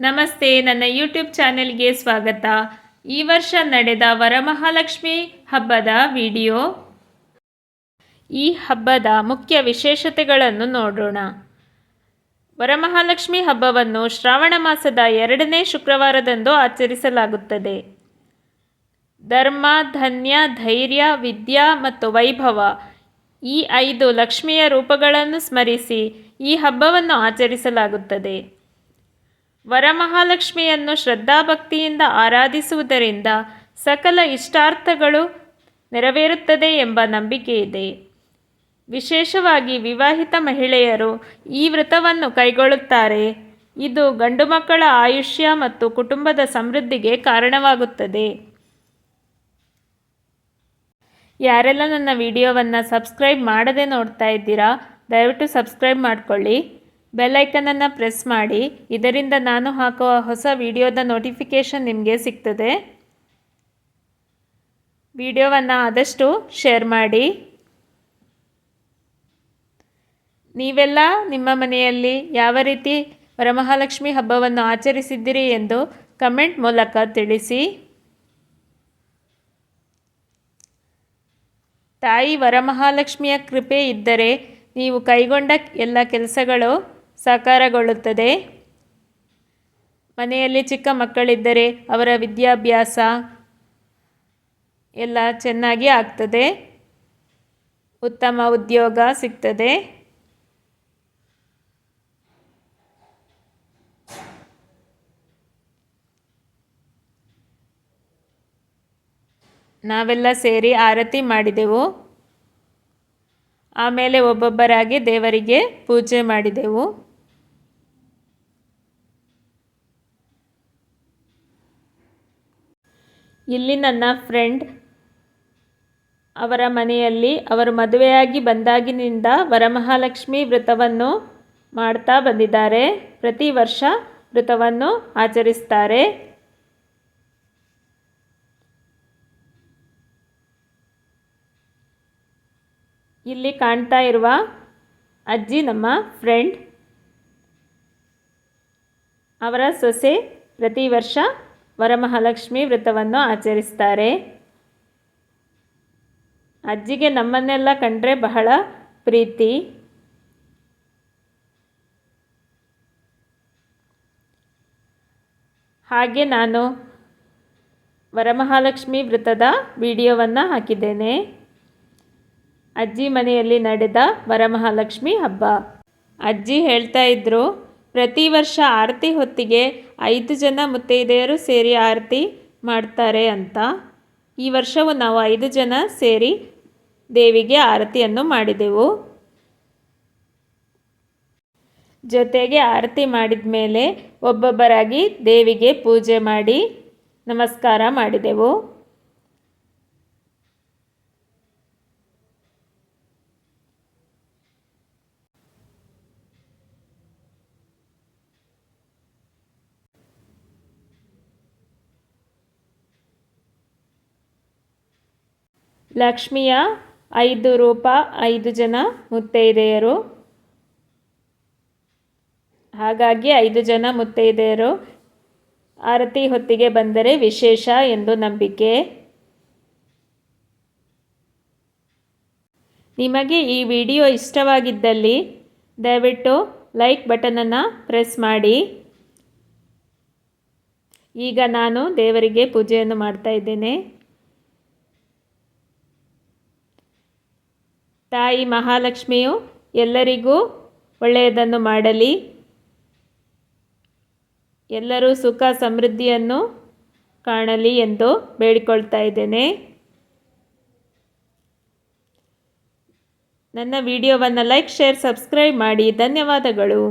ನಮಸ್ತೆ, ನನ್ನ ಯೂಟ್ಯೂಬ್ ಚಾನೆಲ್ಗೆ ಸ್ವಾಗತ. ಈ ವರ್ಷ ನಡೆದ ವರಮಹಾಲಕ್ಷ್ಮಿ ಹಬ್ಬದ ವಿಡಿಯೋ. ಈ ಹಬ್ಬದ ಮುಖ್ಯ ವಿಶೇಷತೆಗಳನ್ನು ನೋಡೋಣ. ವರಮಹಾಲಕ್ಷ್ಮಿ ಹಬ್ಬವನ್ನು ಶ್ರಾವಣ ಮಾಸದ ಎರಡನೇ ಶುಕ್ರವಾರದಂದು ಆಚರಿಸಲಾಗುತ್ತದೆ. ಧರ್ಮ, ಧನ್ಯ, ಧೈರ್ಯ, ವಿದ್ಯಾ ಮತ್ತು ವೈಭವ ಈ ಐದು ಲಕ್ಷ್ಮಿಯ ರೂಪಗಳನ್ನು ಸ್ಮರಿಸಿ ಈ ಹಬ್ಬವನ್ನು ಆಚರಿಸಲಾಗುತ್ತದೆ. ವರಮಹಾಲಕ್ಷ್ಮಿಯನ್ನು ಶ್ರದ್ಧಾಭಕ್ತಿಯಿಂದ ಆರಾಧಿಸುವುದರಿಂದ ಸಕಲ ಇಷ್ಟಾರ್ಥಗಳು ನೆರವೇರುತ್ತದೆ ಎಂಬ ನಂಬಿಕೆ ಇದೆ. ವಿಶೇಷವಾಗಿ ವಿವಾಹಿತ ಮಹಿಳೆಯರು ಈ ವ್ರತವನ್ನು ಕೈಗೊಳ್ಳುತ್ತಾರೆ. ಇದು ಗಂಡು ಮಕ್ಕಳ ಆಯುಷ್ಯ ಮತ್ತು ಕುಟುಂಬದ ಸಮೃದ್ಧಿಗೆ ಕಾರಣವಾಗುತ್ತದೆ. ಯಾರೆಲ್ಲ ನನ್ನ ವಿಡಿಯೋವನ್ನು ಸಬ್ಸ್ಕ್ರೈಬ್ ಮಾಡದೆ ನೋಡ್ತಾ ಇದ್ದೀರಾ, ದಯವಿಟ್ಟು ಸಬ್ಸ್ಕ್ರೈಬ್ ಮಾಡಿಕೊಳ್ಳಿ. ಬೆಲ್ಲೈಕನನ್ನು ಪ್ರೆಸ್ ಮಾಡಿ, ಇದರಿಂದ ನಾನು ಹಾಕುವ ಹೊಸ ವಿಡಿಯೋದ ನೋಟಿಫಿಕೇಷನ್ ನಿಮಗೆ ಸಿಗ್ತದೆ. ವಿಡಿಯೋವನ್ನು ಆದಷ್ಟು ಶೇರ್ ಮಾಡಿ. ನೀವೆಲ್ಲ ನಿಮ್ಮ ಮನೆಯಲ್ಲಿ ಯಾವ ರೀತಿ ವರಮಹಾಲಕ್ಷ್ಮಿ ಹಬ್ಬವನ್ನು ಆಚರಿಸಿದ್ದೀರಿ ಎಂದು ಕಮೆಂಟ್ ಮೂಲಕ ತಿಳಿಸಿ. ತಾಯಿ ವರಮಹಾಲಕ್ಷ್ಮಿಯ ಕೃಪೆ ಇದ್ದರೆ ನೀವು ಕೈಗೊಂಡ ಎಲ್ಲ ಕೆಲಸಗಳು ಸಾಕಾರಗೊಳ್ಳುತ್ತದೆ. ಮನೆಯಲ್ಲಿ ಚಿಕ್ಕ ಮಕ್ಕಳಿದ್ದರೆ ಅವರ ವಿದ್ಯಾಭ್ಯಾಸ ಎಲ್ಲ ಚೆನ್ನಾಗಿ ಆಗ್ತದೆ. ಉತ್ತಮ ಉದ್ಯೋಗ ಸಿಗ್ತದೆ. ನಾವೆಲ್ಲ ಸೇರಿ ಆರತಿ ಮಾಡಿದೆವು. ಆಮೇಲೆ ಒಬ್ಬೊಬ್ಬರಾಗಿ ದೇವರಿಗೆ ಪೂಜೆ ಮಾಡಿದೆವು. ಇಲ್ಲಿ ನನ್ನ ಫ್ರೆಂಡ್ ಅವರ ಮನೆಯಲ್ಲಿ ಅವರು ಮದುವೆಯಾಗಿ ಬಂದಾಗಿನಿಂದ ವರಮಹಾಲಕ್ಷ್ಮಿ ವ್ರತವನ್ನು ಮಾಡ್ತಾ ಬಂದಿದ್ದಾರೆ. ಪ್ರತಿ ವರ್ಷ ವ್ರತವನ್ನು ಆಚರಿಸ್ತಾರೆ. ಇಲ್ಲಿ ಕಾಣ್ತಾ ಇರುವ ಅಜ್ಜಿ ನಮ್ಮ ಫ್ರೆಂಡ್ ಅವರ ಸೊಸೆ ಪ್ರತಿ ವರ್ಷ ವರಮಹಾಲಕ್ಷ್ಮಿ ವ್ರತವನ್ನು ಆಚರಿಸ್ತಾರೆ. ಅಜ್ಜಿಗೆ ನಮ್ಮನ್ನೆಲ್ಲ ಕಂಡ್ರೆ ಬಹಳ ಪ್ರೀತಿ. ಹಾಗೆ ನಾನು ವರಮಹಾಲಕ್ಷ್ಮಿ ವ್ರತದ ವಿಡಿಯೋವನ್ನು ಹಾಕಿದ್ದೇನೆ. ಅಜ್ಜಿ ಮನೆಯಲ್ಲಿ ನಡೆದ ವರಮಹಾಲಕ್ಷ್ಮಿ ಹಬ್ಬ. ಅಜ್ಜಿ ಹೇಳ್ತಾ ಇದ್ದರು ಪ್ರತಿ ವರ್ಷ ಆರತಿ ಹೊತ್ತಿಗೆ ಐದು ಜನ ಮುತ್ತೈದೆಯರು ಸೇರಿ ಆರತಿ ಮಾಡ್ತಾರೆ ಅಂತ. ಈ ವರ್ಷವೂ ನಾವು ಐದು ಜನ ಸೇರಿ ದೇವಿಗೆ ಆರತಿಯನ್ನು ಮಾಡಿದೆವು. ಜೊತೆಗೆ ಆರತಿ ಮಾಡಿದ ಮೇಲೆ ಒಬ್ಬೊಬ್ಬರಾಗಿ ದೇವಿಗೆ ಪೂಜೆ ಮಾಡಿ ನಮಸ್ಕಾರ ಮಾಡಿದೆವು. ಲಕ್ಷ್ಮಿಯ ಐದು ರೂಪ, ಐದು ಜನ ಮುತ್ತೈದೆಯರು. ಹಾಗಾಗಿ ಐದು ಜನ ಮುತ್ತೈದೆಯರು. ಆರತಿ ಹೊತ್ತಿಗೆ ಬಂದರೆ ವಿಶೇಷ ಎಂದು ನಂಬಿಕೆ. ನಿಮಗೆ ಈ ವಿಡಿಯೋ ಇಷ್ಟವಾಗಿದ್ದಲ್ಲಿ ದಯವಿಟ್ಟು ಲೈಕ್ ಬಟನನ್ನು ಪ್ರೆಸ್ ಮಾಡಿ. ಈಗ ನಾನು ದೇವರಿಗೆ ಪೂಜೆಯನ್ನು ಮಾಡ್ತಾ ಇದ್ದೇನೆ. ತಾಯಿ ಮಹಾಲಕ್ಷ್ಮಿಯು ಎಲ್ಲರಿಗೂ ಒಳ್ಳೆಯದನ್ನು ಮಾಡಲಿ. ಎಲ್ಲರೂ ಸುಖ ಸಮೃದ್ಧಿಯನ್ನು ಕಾಣಲಿ ಎಂದು ಬೇಡಿಕೊಳ್ತಾ ಇದ್ದೇನೆ. ನನ್ನ ವಿಡಿಯೋವನ್ನು ಲೈಕ್, ಶೇರ್, ಸಬ್ಸ್ಕ್ರೈಬ್ ಮಾಡಿ. ಧನ್ಯವಾದಗಳು.